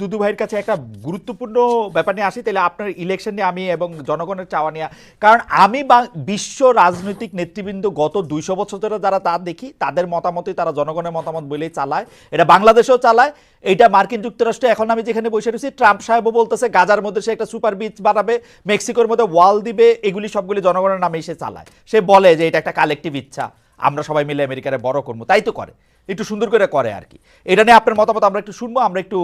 দুদু ভাইয়ের কাছে একটা গুরুত্বপূর্ণ ব্যাপার নিয়ে আসি, তাহলে আপনার ইলেকশন নিয়ে আমি এবং জনগণের চাওয়া নিয়ে, কারণ আমি বিশ্ব রাজনৈতিক নেতৃবৃন্দ গত দুইশো বছর ধরে যারা তা দেখি, তাদের মতামতই তারা জনগণের মতামত বলেই চালায়, এটা বাংলাদেশেও চালায়, এটা মার্কিন যুক্তরাষ্ট্রে এখন আমি যেখানে বসে রয়েছি, ট্রাম্প সাহেবও বলতেছে গাজার মধ্যে সে একটা সুপার বিচ বানাবে, মেক্সিকোর মধ্যে ওয়াল দিবে, এগুলি সবগুলি জনগণের নামে সে চালায়, সে বলে যে এটা একটা কালেকটিভ ইচ্ছা। আমরা সবাই মিলে আমেরিকারে বড় করব। তাই তো করে। একটু সুন্দর করে করে আর কি। এটা নিয়ে আপনার মতামত আমরা একটু শুনব, আমরা একটু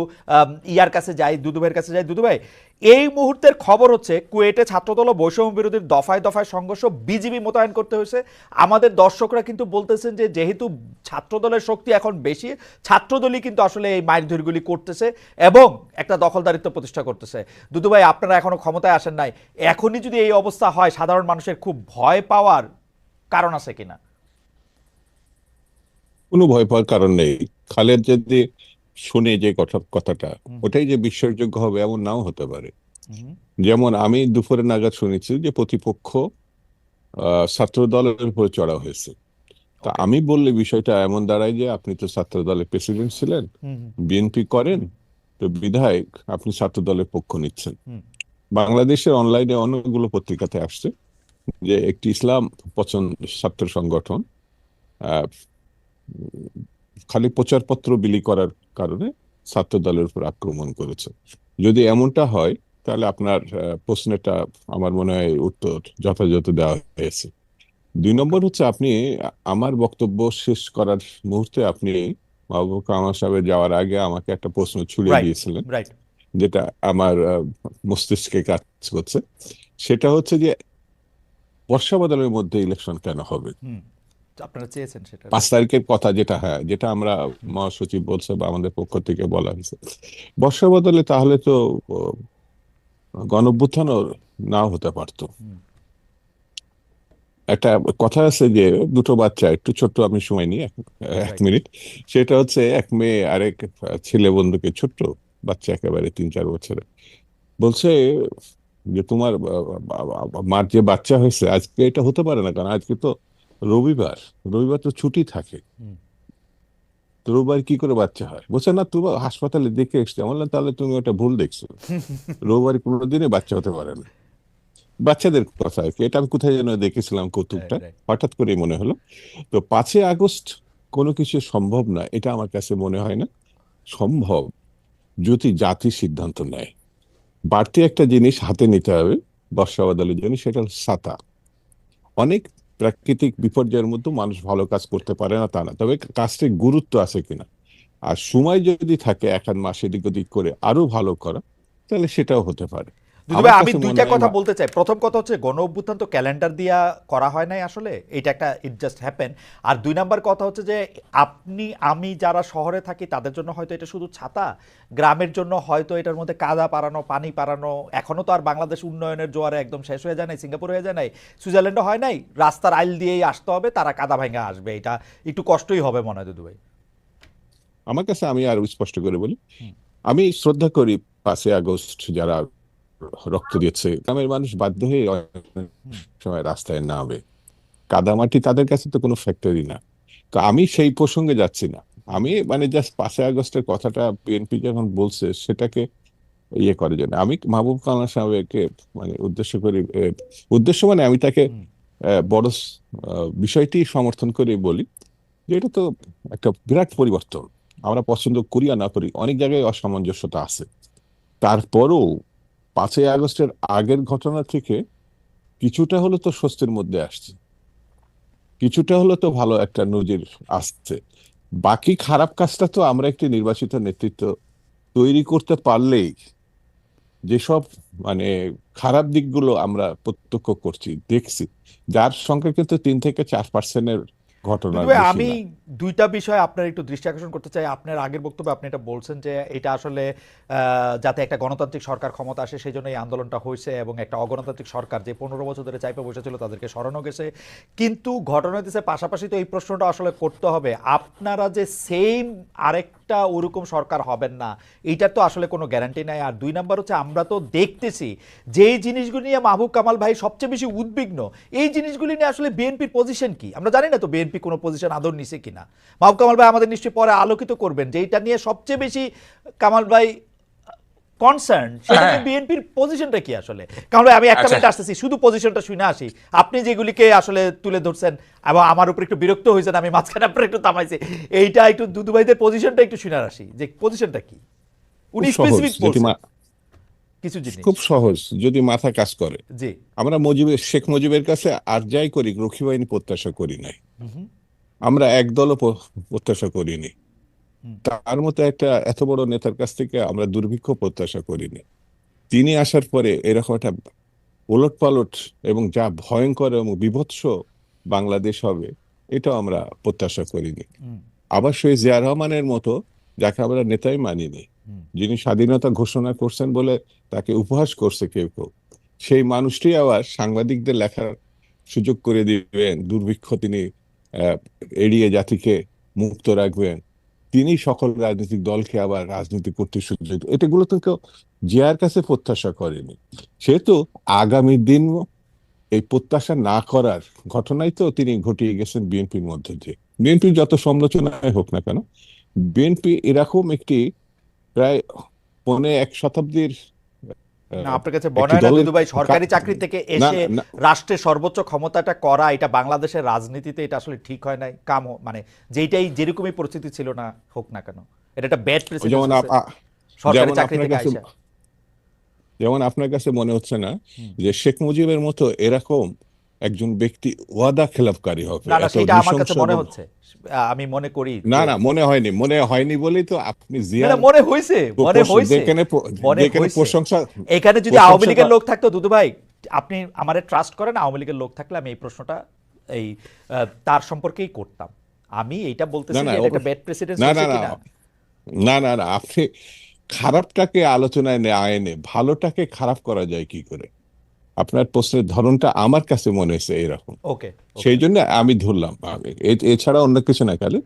ইয়ার কাছে যাই দুদু ভাইয়ের কাছে যাই। দুদুভাই, এই মুহূর্তের খবর হচ্ছে কুয়েটে ছাত্রদল বৈষম্য বিরোধীর দফায় দফায় সংঘর্ষ বিজিবি মোতায়েন করতে হয়েছে। আমাদের দর্শকরা কিন্তু বলতেছেন যে যেহেতু ছাত্রদলের শক্তি এখন বেশি, ছাত্রদলই কিন্তু আসলে এই মারধরগুলি করতেছে এবং একটা দখলদারিত্ব প্রতিষ্ঠা করতেছে। দুদুভাই, আপনারা এখনও ক্ষমতায় আসেন নাই। এখনই যদি এই অবস্থা হয়, সাধারণ মানুষের খুব ভয় পাওয়ার কারণ আছে কিনা? কোনো ভয় পাওয়ার কারণ নেই। খালেদ যদি শুনে যে কথা কথাটা ওটাই যে বিশ্বাসযোগ্য হবে এমন নাও হতে পারে। যেমন আমি দুপুরে নাগাদ শুনেছি যে প্রতিপক্ষ ছাত্র দলের উপরে চড়া হয়েছে। তা আমি বললে বিষয়টা এমন দাঁড়ায় যে আপনি তো ছাত্র দলের প্রেসিডেন্ট ছিলেন বিএনপি করেন তো বিধায়ক আপনি ছাত্র দলের পক্ষ নিচ্ছেন। বাংলাদেশের অনলাইনে অনেকগুলো পত্রিকাতে আসছে যে একটি ইসলাম পছন্দ ছাত্র সংগঠন খালি প্রচারপত্র বিলি করার কারণে ছাত্র দলের উপর আক্রমণ করেছে। যদি এমনটা হয় তাহলে আপনার প্রশ্নটা আমার মনে হয় উত্তর যথাযথ দেওয়া হয়েছে। দুই নম্বর হচ্ছে আপনি আমার বক্তব্য শেষ করার মুহূর্তে আপনি মাহবুব কামাল সাহেবের যাওয়ার আগে আমাকে একটা প্রশ্ন ছুড়ে দিয়েছিলেন। যেটা আমার মস্তিষ্কে কাজ করছে। সেটা হচ্ছে যে বর্ষা বাদলের মধ্যে ইলেকশন কেন হবে? আপনারা চেয়েছেন সেটা পাঁচ তারিখের কথা যেটা হ্যাঁ যেটা আমরা মহাসচিব বলছে বা আমাদের পক্ষ থেকে বলা হয়েছে। বর্ষা বদলে তাহলে তো গণভ্যুত্থানও নাও হতে পারতো। একটা কথা আছে যে দুটো বাচ্চা একটু ছোট্ট আমি সময় নিই এক মিনিট। সেটা হচ্ছে এক মেয়ে আরেক ছেলে বন্ধুকে ছোট্ট বাচ্চা একেবারে তিন চার বছরের। বলছে যে তোমার মার যে বাচ্চা হয়েছে আজকে এটা হতে পারে না কারণ আজকে তো রবিবার রবিবার তো ছুটি থাকে। তো রবিবার কি করে বাচ্চা হয়? বলছে না তুমি হাসপাতালে দেখে এসছে। আমি বললাম তাহলে তুমি ওটা ভুল দেখছ। রবিবার কোনোদিনই বাচ্চা হতে পারে না। বাচ্চাদের কথা আর কি। এটা আমি কোথায় যেন দেখেছিলাম কৌতুকটা. হঠাৎ করেই মনে হলো। তো পাঁচই আগস্ট কোনো কিছু সম্ভব না এটা আমার কাছে মনে হয় না। সম্ভব যদি জাতি সিদ্ধান্ত নেয়। বাড়তি একটা জিনিস হাতে নিতে হবে বর্ষা বাদলের জন্য সেটা হলো সাতা অনেক প্রাকৃতিক বিপর্যয়ের মধ্যে মানুষ ভালো কাজ করতে পারে না তা না। তবে কাজটির গুরুত্ব আছে কিনা? আর সময় যদি থাকে এক মাস এদিক ওদিক করে আরও ভালো করা, তাহলে সেটাও হতে পারে। ভাই আমি দুইটা কথা বলতে চাই। প্রথম কথা হচ্ছে গণ অভ্যুত্থান তো ক্যালেন্ডার দিয়া করা হয় নাই আসলে এটা একটা ইট জাস্ট হ্যাপেন আর দুই নাম্বার কথা হচ্ছে যে আপনি আমি যারা শহরে থাকি তাদের জন্য হয়তো এটা শুধু ছাতা গ্রামের জন্য হয়তো এটার মধ্যে কাদা পারানো পানি পারানো এখনও তো আর বাংলাদেশ উন্নয়নের জোয়ারে একদম শেষ হয়ে যায় নাই সিঙ্গাপুর হয়ে যায় নাই সুইজারল্যান্ডও হয় নাই রাস্তার আইল দিয়েই আসতে হবে তারা কাদা ভাঙা আসবে এটা একটু কষ্টই হবে মনে হয় দুদু ভাই। আমার কাছে আমি আর স্পষ্ট করে বলি আমি শ্রদ্ধা করি পাঁচই আগস্ট যারা রক্ত দিয়েছে। গ্রামের মানুষ বাধ্য হয়ে সময় রাস্তায় নামবে কাদামাটি তাদের কাছে তো কোনো ফ্যাক্টরি না। তো আমি সেই প্রসঙ্গে যাচ্ছি না। আমি মানে জাস্ট পাঁচই আগস্টের কথাটা বিএনপি যখন বলছে সেটাকে ইয়ে করার জন্য। আমি মাহবুব কালাম সাহেবকে মানে উদ্দেশ্য করি উদ্দেশ্য মানে আমি তাকে বড় বিষয়টি সমর্থন করে বলি যে এটা তো একটা বিরাট পরিবর্তন। আমরা পছন্দ করি আর না করি অনেক জায়গায় অসামঞ্জস্যতা আছে। তারপরও পাঁচই আগস্টের আগের ঘটনা থেকে কিছুটা হলো তো স্বস্তির মধ্যে আসছে। কিছুটা হলো তো ভালো একটা নজির আসছে। বাকি খারাপ কাজটা তো আমরা একটি নির্বাচিত নেতৃত্ব তৈরি করতে পারলেই যেসব মানে খারাপ দিকগুলো আমরা প্রত্যক্ষ করছি, দেখছি, যার সংখ্যা কিন্তু তিন থেকে চার পার্সেন্টের ঘটনা আমি দুইটা বিষয় আপনার একটু দৃষ্টি আকর্ষণ করতে চাই। আপনার আগের বক্তব্যে আপনি এটা বলছেন যে এটা আসলে যাতে একটা গণতান্ত্রিক সরকার ক্ষমতা আসে সেই জন্য এই আন্দোলনটা হয়েছে এবং একটা অগণতান্ত্রিক সরকার যে পনেরো বছর ধরে চাইপে বসেছিল তাদেরকে সরানো গেছে। কিন্তু ঘটনা দিচ্ছে পাশাপাশি তো এই প্রশ্নটা আসলে করতে হবে। আপনারা যে সেম আরেকটা ওরকম সরকার হবেন না এইটার তো আসলে কোনো গ্যারান্টি নাই। আর দুই নাম্বার হচ্ছে, আমরা তো দেখতেছি যেই জিনিসগুলি নিয়ে মাহবুব কামাল ভাই সবচেয়ে বেশি উদ্বিগ্ন, এই জিনিসগুলি নিয়ে আসলে বিএনপির পজিশন কি? আমরা জানি না তো বিএনপি কোনো পজিশন আদর নিছে কিনা। মাহবুব কামাল ভাই আমাদের নিশ্চয়ই পরে আলোকিত করবেন যে এইটা নিয়ে সবচেয়ে বেশি কামাল ভাই কনসার্ন হ্যাঁ। বিএনপির পজিশনটা কি আসলে? কারণ আমি একটা আচ্ছা। মিনিট আসতেছি শুধু পজিশনটা শুনে আসি। আপনি যেগুলিকে আসলে তুলে ধরছেন এবং আমার উপর একটু বিরক্ত হয়েছেন আমি মাঝখানে আপনার একটু থামাইছি এইটা একটু দুদু ভাইদের পজিশনটা একটু শুনে আসি যে পজিশনটা কি? উনি স্পেসিফিক কিছু জিনিস। খুব সহজ যদি মাথা কাজ করে। জি। আমরা মুজিবের শেখ মুজিবের কাছে আর যাই করি রক্ষী বাহিনী প্রত্যাশা করি নাই। আমরা একদলও প্রত্যাশা করিনি। তার মতো একটা এত বড় নেতার কাছ থেকে আমরা দুর্ভিক্ষ প্রত্যাশা করিনি। তিনি আসার পরে এরকম একটা ওলট পালট এবং যা ভয়ঙ্কর এবং বিভৎস বাংলাদেশ হবে এটাও আমরা প্রত্যাশা করিনি। আবার সেই জিয়া রহমানের মতো যাকে আমরা নেতাই মানিনি যিনি স্বাধীনতা ঘোষণা করছেন বলে তাকে উপহাস করছে কেউ কেউ সেই মানুষটি আবার সাংবাদিকদের লেখার সুযোগ করে দিবেন দুর্ভিক্ষ তিনি আহ, এড়িয়ে জাতিকে মুক্ত রাখবেন। তিনি সকল রাজনৈতিক দলকে আবার রাজনীতি করতে সুযোগ এটা এটাগুলো তো কেউ জিয়ার কাছে প্রত্যাশা করেনি। সেহেতু আগামী দিন এই প্রত্যাশা না করার ঘটনাই তো তিনি ঘটিয়ে গেছেন বিএনপির মধ্যে দিয়ে। বিএনপির যত সমালোচনায় হোক না কেন, বিএনপি এরকম একটি প্রায় পৌনে এক শতাব্দীর না আপনার কাছে মনে হয় না সরকারি চাকরি থেকে এসে রাষ্ট্রের সর্বোচ্চ ক্ষমতাটা করা এটা বাংলাদেশের রাজনীতিতে এটা আসলে ঠিক হয় নাই কাম মানে যেইটাই যেরকমই পরিস্থিতি ছিল না হোক না কেন। এটা একটা ব্যাড যেমন সরকারি চাকরি থেকে আইসা। যেমন আপনার কাছে মনে হচ্ছে না যে শেখ মুজিবের মতো এরকম একজন ব্যক্তি ওয়াদা খেলাপকারী হবে না না সেটা আমার কাছে মনে হচ্ছে। আমি মনে করি না না মনে হয়নি মনে হয়নি বলেই তো আপনি জিয়া মনে হয়েছে মনে হয়েছে। প্রশংসা এখানে যদি আওয়ামী লীগের লোক থাকতো দুদু ভাই আপনি আমারে ট্রাস্ট করেন আওয়ামী লীগের লোক থাকলে আমি এই প্রশ্নটা এই তার সম্পর্কেই করতাম। আমি বলতেছি না, না, যে এটা ব্যাড প্রেসিডেন্ট না না না না না আপনি খারাপটাকে আলোচনায় নে আয়নে ভালোটাকে খারাপ করা যায় কি করে? আপনার প্রশ্নের ধরনটা আমার কাছে মনে হয়েছে এরকম ওকে সেই জন্য আমি ধরলাম এছাড়া অন্য কিছু না খালি।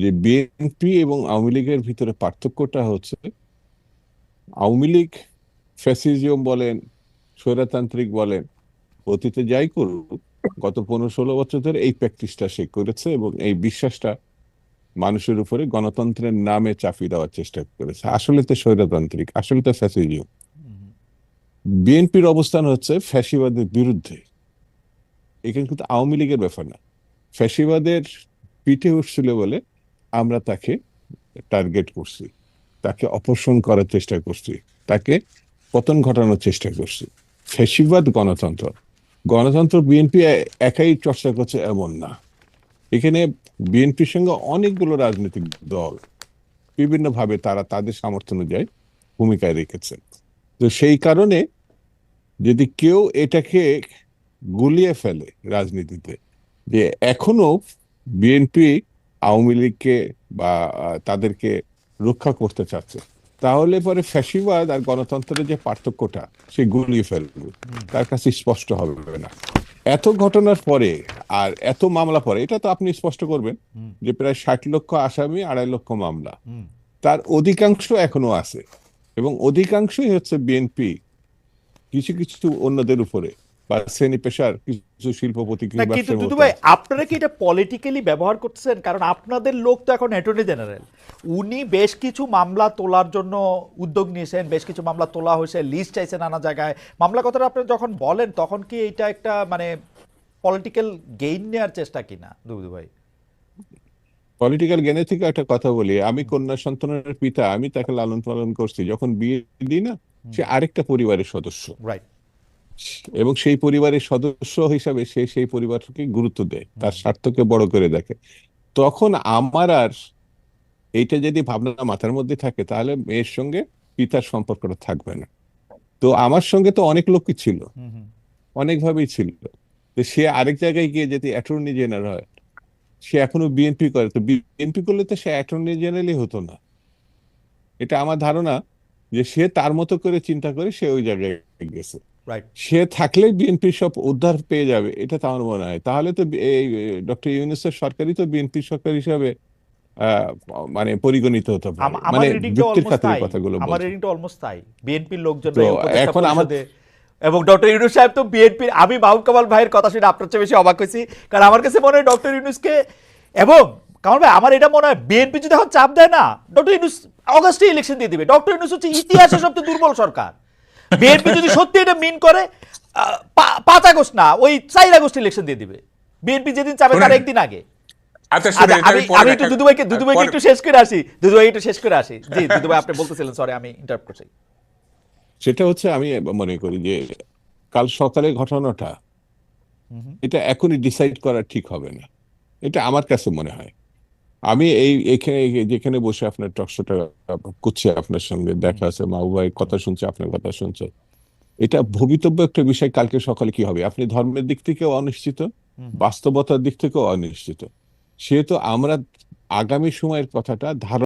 যে বিএনপি এবং আওয়ামী লীগের ভিতরে পার্থক্যটা হচ্ছে আওয়ামী লীগ ফ্যাসিজম বলেন স্বৈরতান্ত্রিক বলেন অতীতে যাই করুক গত পনেরো ষোলো বছর ধরে এই প্র্যাকটিসটা সে করেছে এবং এই বিশ্বাসটা মানুষের উপরে গণতন্ত্রের নামে চাপিয়ে দেওয়ার চেষ্টা করেছে। আসলে তো স্বৈরতান্ত্রিক আসলে তো ফ্যাসিজম। বিএনপির অবস্থান হচ্ছে ফ্যাসিবাদের বিরুদ্ধে। এখানে কিন্তু আওয়ামী লীগের ব্যাপার না। ফ্যাসিবাদের পিঠে উঠছিল বলে আমরা তাকে টার্গেট করছি। তাকে অপসারণ করার চেষ্টা করছি। তাকে পতন ঘটানোর চেষ্টা করছি। ফ্যাসিবাদ গণতন্ত্র। গণতন্ত্র বিএনপি একাই চর্চা করছে এমন না। এখানে বিএনপির সঙ্গে অনেকগুলো রাজনৈতিক দল বিভিন্নভাবে তারা তাদের সামর্থ্য অনুযায়ী ভূমিকায় রেখেছেন তো সেই কারণে যদি কেউ এটাকে গুলিয়ে ফেলে রাজনীতিতে যে এখনও বিএনপি আওয়ামী লীগকে বা তাদেরকে রক্ষা করতে চাচ্ছে তাহলে পরে ফ্যাসিবাদ আর গণতন্ত্রের যে পার্থক্যটা সে গুলিয়ে ফেলবে। তার কাছে স্পষ্ট হবে না। এত ঘটনার পরে আর এত মামলা পরে এটা তো আপনি স্পষ্ট করবেন যে প্রায় ষাট লক্ষ আসামি আড়াই লক্ষ মামলা। তার অধিকাংশ এখনও আছে এবং অধিকাংশই হচ্ছে বিএনপি কিছু কিছু অন্যদের উপরে বা শ্রেণি পেশার কিছু শিল্পপতি কিন্তু দুদু ভাই আপনারা কি এটা পলিটিক্যালি ব্যবহার করতেছেন? কারণ আপনাদের লোক তো এখন অ্যাটর্নি জেনারেল উনি বেশ কিছু মামলা তোলার জন্য উদ্যোগ নিয়েছেন বেশ কিছু মামলা তোলা হয়েছে লিস্ট চাইছে নানা জায়গায়। মামলা কথাটা আপনি যখন বলেন তখন কি এটা একটা মানে পলিটিক্যাল গেইন নেওয়ার চেষ্টা কিনা দুদু ভাই পলিটিক্যাল জ্ঞানের থেকে একটা কথা বলি। আমি কন্যা সন্তানের পিতা আমি তাকে লালন পালন করছি। যখন বিয়ে দিই না সে আরেকটা পরিবারের সদস্য। রাইট এবং সেই পরিবারের সদস্য হিসাবে সে সেই পরিবারকে গুরুত্ব দেয় তার স্বার্থকে বড় করে দেখে। তখন আমার আর এইটা যদি ভাবনা মাথার মধ্যে থাকে তাহলে মেয়ের সঙ্গে পিতার সম্পর্কটা থাকবে না। তো আমার সঙ্গে তো অনেক লোকই ছিল। অনেকভাবেই ছিল। তো সে আরেক জায়গায় গিয়ে যদি অ্যাটর্নি জেনারেল হয় সে এখনও বিএনপি করে। তো বিএনপি করলে তো সে অ্যাটর্নি জেনারেলই হতো না। এটা আমার ধারণা। যে সে তার মতো করে চিন্তা করে সে ওই জায়গায় গেছে। সে থাকলে বিএনপি সব উদ্ধার পেয়ে যাবে এটা তো আমার মনে হয়। তাহলে তো এই ডক্টর ইউনুসের সরকারই তো বিএনপি সরকার হিসাবে মানে পরিগণিত হতে পারে। আমার মানে যুক্তির খাতিরে কথাগুলো আমার রিডিংটা অলমোস্ট তাই। বিএনপির লোকজন এখন পরিষদে এবং ডক্টর ইউনুস সাহেব তো বিএনপির আমি মাহবুব কামাল ভাইয়ের কথা শুনে আপনার চেয়ে বেশি অবাক হয়েছি। কারণ আমার কাছে মনে হয় ডক্টর ইউনুসকে এবং কামাল ভাই আমার এটা মনে হয় বিএনপি যদি এখন চাপ দেয় না ডক্টর ইউনুস অগাস্টে ইলেকশন দিয়ে দিবে। ডক্টর ইউনুস হচ্ছে ইতিহাসের সবচেয়ে দুর্বল সরকার। বিএনপি যদি সত্যি এটা মিন করে পাঁচ আগস্ট না ওই চার আগস্ট ইলেকশন দিয়ে দিবে। বিএনপি যেদিন চাবে তার একদিন আগে। আচ্ছা আচ্ছা আমি একটু দুদুভাইকে দুদুভাইকে একটু শেষ করে আসি। দুদুভাই একটু শেষ করে আসি। জি দুদুভাই আপনি বলতেছিলেন সরি আমি ইন্টারাপ্ট করছি। সেটা হচ্ছে আমি মনে করি যে কাল সকালে ঘটনাটা এটা এখনই ডিসাইড করা ঠিক হবে না। এটা আমার কাছে মনে হয়। আমি এই এখানে যেখানে বসে আপনার টকশোটা করছি আপনার সঙ্গে দেখা আছে মা বাবাই কথা শুনছে আপনার কথা শুনছে। এটা ভবিতব্য একটা বিষয় কালকে সকালে কি হবে? আপনি ধর্মের দিক থেকেও অনিশ্চিত বাস্তবতার দিক থেকেও অনিশ্চিত। সেহেতু আমরা আগামী সময়ের কথাটা ধারণা